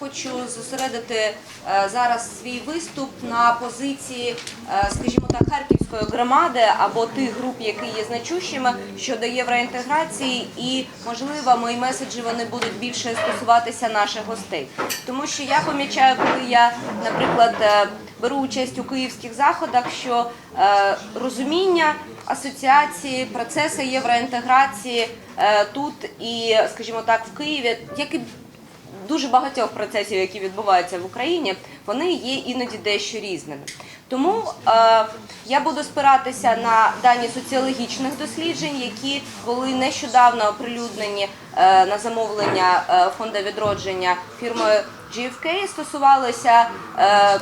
хочу зосередити е, зараз свій виступ на позиції, е, скажімо так, харківської громади або тих груп, які є значущими щодо євроінтеграції, і можливо мої меседжі вони будуть більше стосуватися наших гостей, тому що я помічаю, коли я, наприклад, е, беру участь у київських заходах, що розуміння асоціації, процеси євроінтеграції е, тут і, скажімо так, в Києві, як і дуже багатьох процесів, які відбуваються в Україні, вони є іноді дещо різними. Тому е, я буду спиратися на дані соціологічних досліджень, які були нещодавно оприлюднені е, на замовлення е, фонду відродження фірмою GFK, стосувалися е,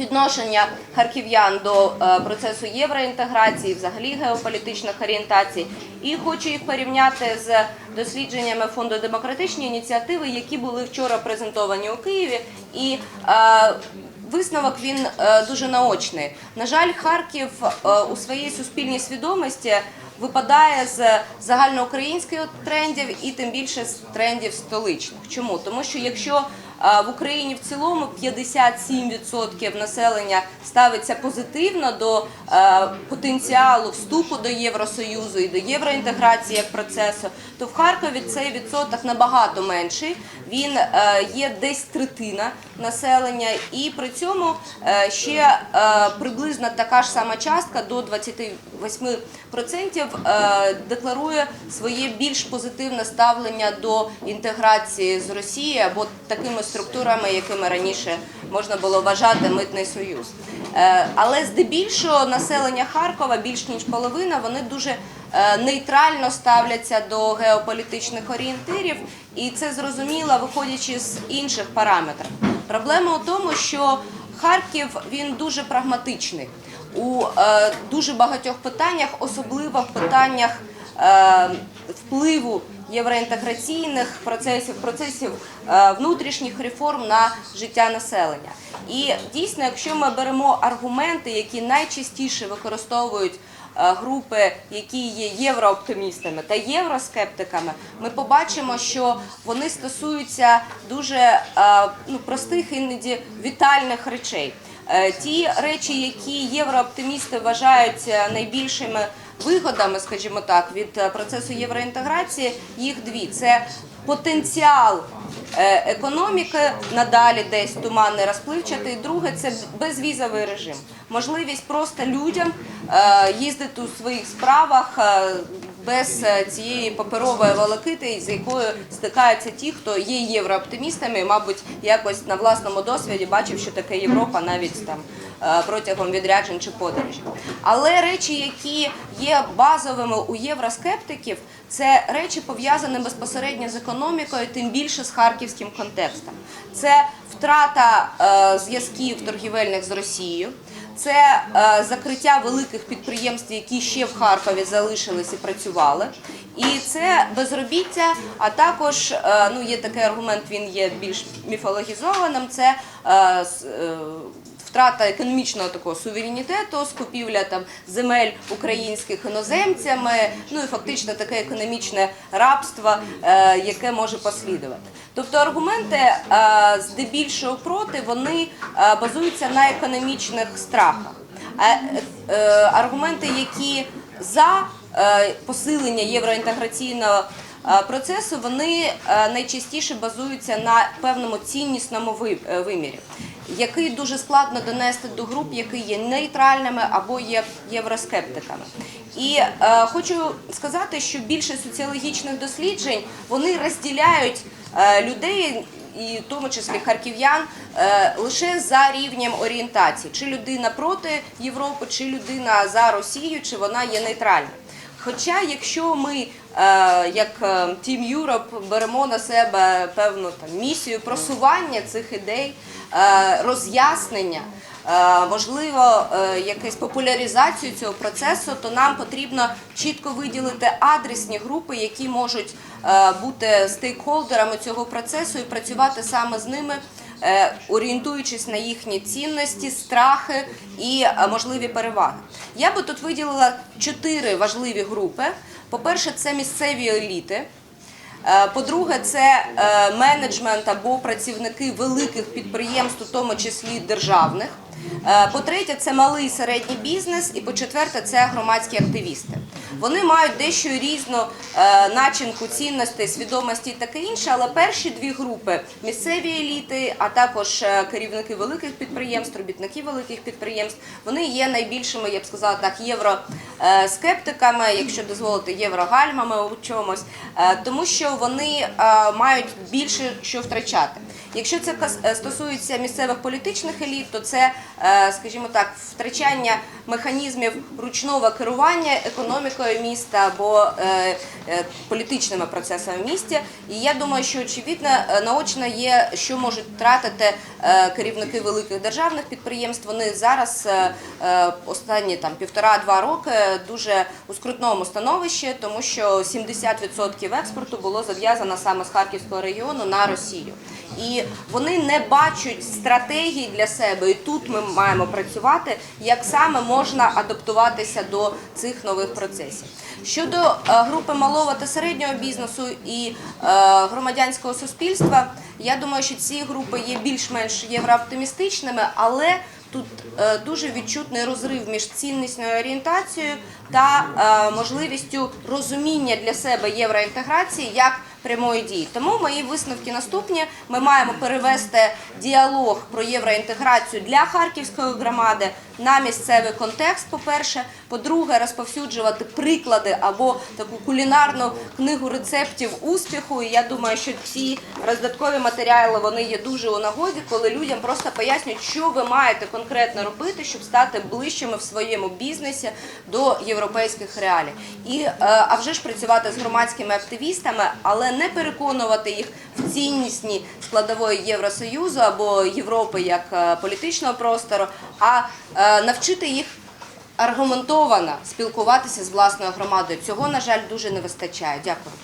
відношення харків'ян до е, процесу євроінтеграції, взагалі геополітичних орієнтацій. І хочу їх порівняти з дослідженнями фонду демократичні ініціативи, які були вчора презентовані у Києві. І е, Висновок він е, дуже наочний. На жаль, Харків е, у своїй суспільній свідомості випадає з загальноукраїнських трендів і тим більше з трендів столичних. Чому? Тому що якщо в Україні в цілому 57% населення ставиться позитивно до потенціалу вступу до Євросоюзу і до євроінтеграції як процесу, то в Харкові цей відсоток набагато менший. Він е, є десь третина населення, і при цьому е, ще е, приблизно така ж сама частка до 28% е, декларує своє більш позитивне ставлення до інтеграції з Росією або такими структурами, якими раніше можна було вважати митний союз. Але здебільшого населення Харкова, більш ніж половина, вони дуже нейтрально ставляться до геополітичних орієнтирів, і це зрозуміло, виходячи з інших параметрів. Проблема у тому, що Харків він дуже прагматичний у е, дуже багатьох питаннях, особливо в питаннях е, впливу євроінтеграційних процесів, процесів е, внутрішніх реформ на життя населення. І дійсно, якщо ми беремо аргументи, які найчастіше використовують е, групи, які є єврооптимістами та євроскептиками, ми побачимо, що вони стосуються дуже е, ну, простих іноді вітальних речей. Е, Ті речі, які єврооптимісти вважають е, найбільшими вигодами, скажімо так, від е, процесу євроінтеграції, їх дві: це потенціал е, економіки надалі десь туманний розпливчатий. Друге це безвізовий режим, можливість просто людям е, їздити у своїх справах. Без е, цієї паперової волокити, з якою стикаються ті, хто є єврооптимістами, мабуть, якось на власному досвіді бачив, що таке Європа навіть там е, протягом відряджень чи подорожей. Але речі, які є базовими у євроскептиків, це речі пов'язані безпосередньо з економікою, тим більше з харківським контекстом. Це втрата е, зв'язків торгівельних з Росією. Це е, закриття великих підприємств, які ще в Харкові залишились і працювали. І це безробіття, а також е, ну є такий аргумент, він є більш міфологізованим. Це е, втрата економічного такого суверенітету, скупівля там земель українських іноземцями, ну і фактично таке економічне рабство, е, яке може послідувати. Тобто аргументи е, здебільшого проти вони е, базуються на економічних страхах. А аргументи, які за посилення євроінтеграційного процесу, вони найчастіше базуються на певному ціннісному вимірі, який дуже складно донести до груп, які є нейтральними або є євроскептиками. І е, хочу сказати, що більше соціологічних досліджень вони розділяють е, людей і в тому числі харків'ян, е, лише за рівнем орієнтації, чи людина проти Європи, чи людина за Росію, чи вона є нейтральною. Хоча, якщо ми, як е, Team Europe, беремо на себе певну там місію просування цих ідей, е, роз'яснення. е, Можливо, е, якусь популяризацію цього процесу, то нам потрібно чітко виділити адресні групи, які можуть е, бути стейкхолдерами цього процесу і працювати саме з ними, е, орієнтуючись на їхні цінності, страхи і е, можливі переваги. Я би тут виділила чотири важливі групи. По-перше, це місцеві еліти. Е, По-друге, це е, менеджмент або працівники великих підприємств, у тому числі державних. Е, По-третє, це малий і середній бізнес. І по-четверте, це громадські активісти. Вони мають дещо різну начинку цінностей, свідомості і таке інше, але перші дві групи місцеві еліти, а також керівники великих підприємств, робітники великих підприємств, вони є найбільшими, я б сказала так, євроскептиками, якщо дозволити, єврогальмами у чомусь, е, тому що вони е, мають більше що втрачати. Якщо це е, стосується місцевих політичних еліт, то це, е, скажімо так, втрачання механізмів ручного керування економікою міста або е, е, політичними процесами в місті. І я думаю, що очевидно е, наочно є, що можуть втратити е, керівники великих державних підприємств. Вони зараз е, е, останні там півтора-два роки дуже у скрутному становищі, тому що 70% експорту було зав'язано саме з Харківського регіону на Росію. І вони не бачать стратегії для себе, і тут ми маємо працювати, як саме можна адаптуватися до цих нових процесів. Щодо е, групи малого та середнього бізнесу і е, громадянського суспільства, я думаю, що ці групи є більш-менш єврооптимістичними, але тут е, дуже відчутний розрив між ціннісною орієнтацією та е, можливістю розуміння для себе євроінтеграції як прямої дії. Тому мої висновки наступні. Ми маємо перевести діалог про євроінтеграцію для харківської громади на місцевий контекст. По-перше, по-друге, розповсюджувати приклади або таку кулінарну книгу рецептів успіху. І я думаю, що ці роздаткові матеріали вони є дуже у нагоді, коли людям просто пояснюють, що ви маєте конкретно робити, щоб стати ближчими в своєму бізнесі до європейських реалій. І е, а вже ж працювати з громадськими активістами, але не переконувати їх в ціннісні складової Євросоюзу або Європи як е, політичного простору, а е, навчити їх аргументовано спілкуватися з власною громадою. Цього, на жаль, дуже не вистачає. Дякую.